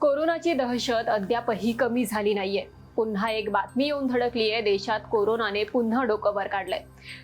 कोरोनाची दहशत अद्यापही कमी झाली नाहीये. पुन्हा एक बातमी येऊन धडकली आहे देशात कोरोनाने पुन्हा डोकं वर काढलंय.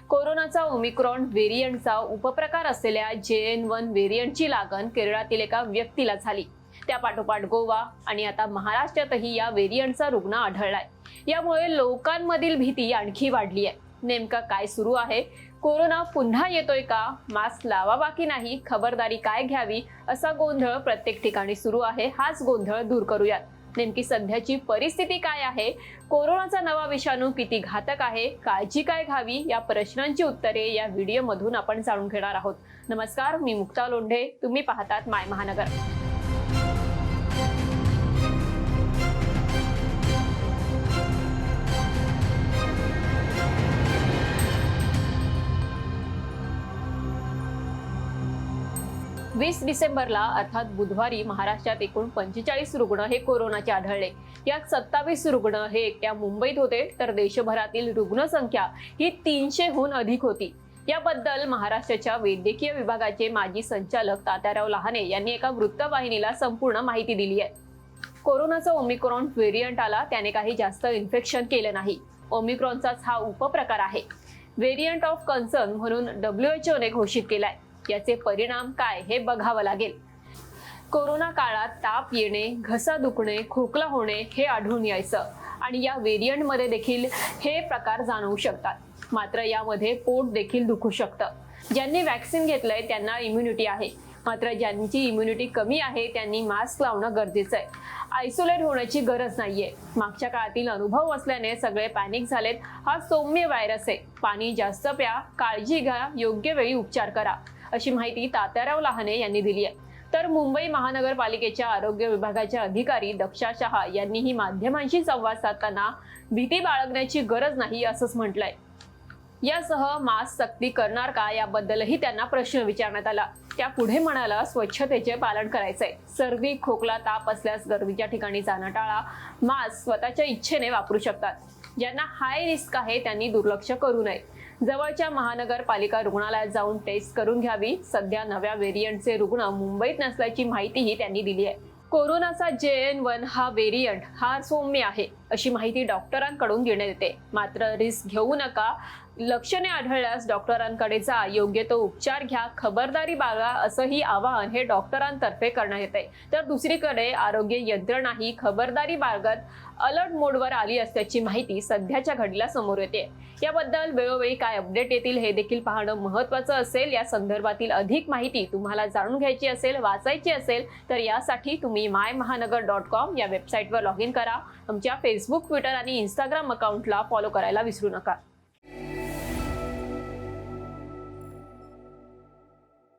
कोरोनाचा ओमिक्रॉन व्हेरियंटचा उपप्रकार असलेल्या जे एन वन व्हेरियंटची लागण केरळातील एका व्यक्तीला झाली. त्यापाठोपाठ गोवा आणि आता महाराष्ट्रातही या व्हेरियंटचा रुग्ण आढळलाय. यामुळे लोकांमधील भीती आणखी वाढली आहे नेमकं काय सुरू आहे? कोरोना पुन्हा येतोय का? मास्क लावावा की नाही खबरदारी काय घ्यावी? असा गोंधळ प्रत्येक ठिकाणी सुरू आहे. हाच गोंधळ दूर करूयात. नेमकी सध्याची परिस्थिती काय आहे? कोरोनाचा नवा विषाणू किती घातक आहे? काळजी काय घ्यावी? या प्रश्नांची उत्तरे या व्हिडिओमधून आपण जाणून घेणार आहोत. नमस्कार मी मुक्ता लोंढे. तुम्ही पाहतात माय महानगर. वीस डिसेंबरला अर्थात बुधवारी महाराष्ट्रात एकूण पंचेचाळीस रुग्ण हे कोरोनाचे आढळले. यात सत्तावीस रुग्ण हे एकट्या मुंबईत होते तर देशभरातील रुग्णसंख्या ही तीनशेहून अधिक होती. याबद्दल महाराष्ट्राच्या वैद्यकीय विभागाचे माजी संचालक तात्याराव लहाने यांनी एका वृत्तवाहिनीला संपूर्ण माहिती दिली आहे. कोरोनाचा ओमिक्रॉन व्हेरियंट आला त्याने काही जास्त इन्फेक्शन केलं नाही. ओमिक्रॉनचाच हा उपप्रकार आहे. व्हेरियंट ऑफ कन्सर्न म्हणून डब्ल्यू ने घोषित केलाय. याचे परिणाम काय हे बघावं लागेल. कोरोना काळात ताप येणे घसा दुखणे खोकला होणे हे आढळून यायचं. आणि या व्हेरियंटमध्ये देखील हे प्रकार जाणवू शकतात. मात्र यामध्ये पोट देखील दुखू शकतं. ज्यांनी वॅक्सिन घेतलंय त्यांना इम्युनिटी आहे. मात्र ज्यांची इम्युनिटी कमी आहे त्यांनी मास्क लावणं गरजेचं आहे. आयसोलेट होण्याची गरज नाहीये. मागच्या काळातील अनुभव असल्याने सगळे पॅनिक झालेत. हा सौम्य व्हायरस आहे. पाणी जास्त प्या काळजी घ्या योग्य वेळी उपचार करा. अशी माहिती तात्याराव लहाने यांनी दिली आहे. तर मुंबई महानगरपालिकेच्या आरोग्य विभागाचे अधिकारी दक्षा शहा यांनीही माध्यमांशी संवाद साधताना भीती बाळगण्याची गरज नाही असंच म्हटलंय. यासह मास्क सक्ती करणार का याबद्दलही त्यांना प्रश्न विचारण्यात आला. त्या पुढे म्हणाला स्वच्छतेचे पालन करायचंय. सर्दी खोकला ताप असल्यास गर्दीच्या ठिकाणी जाणं टाळा. मास्क स्वतःच्या इच्छेने वापरू शकतात. ज्यांना हाय रिस्क आहे त्यांनी दुर्लक्ष करू नये. जवळच्या महानगरपालिका रुग्णालयात जाऊन टेस्ट करून घ्यावी. सध्या नव्या व्हेरियंटचे रुग्ण मुंबईत नसल्याची माहितीही त्यांनी दिली आहे. कोरोनाचा जे एन वन हा व्हेरियंट हा सौम्य आहे. अशी माहिती डॉक्टरांकडून देण्यात येते. मात्र रिस्क घेऊ नका. लक्षणे आढळल्यास डॉक्टरांकडे जा. योग्य तो उपचार घ्या. खबरदारी बाळगा असंही आवाहन हे डॉक्टरांतर्फे करण्यात येते. तर दुसरीकडे आरोग्य यंत्रणाही खबरदारी बाळगत अलर्ट मोडवर आली असल्याची माहिती सध्याच्या घडीला समोर येते. याबद्दल वेळोवेळी काय अपडेट येतील हे देखील पाहणं महत्त्वाचं असेल. या संदर्भातील अधिक माहिती तुम्हाला जाणून घ्यायची असेल वाचायची असेल तर यासाठी तुम्ही माय महानगर डॉट कॉम या वेबसाईटवर लॉग इन करा. आमच्या फेसबुक फेसबुक ट्विटर आणि इंस्टाग्राम अकाउंटला फॉलो करायला विसरू नका.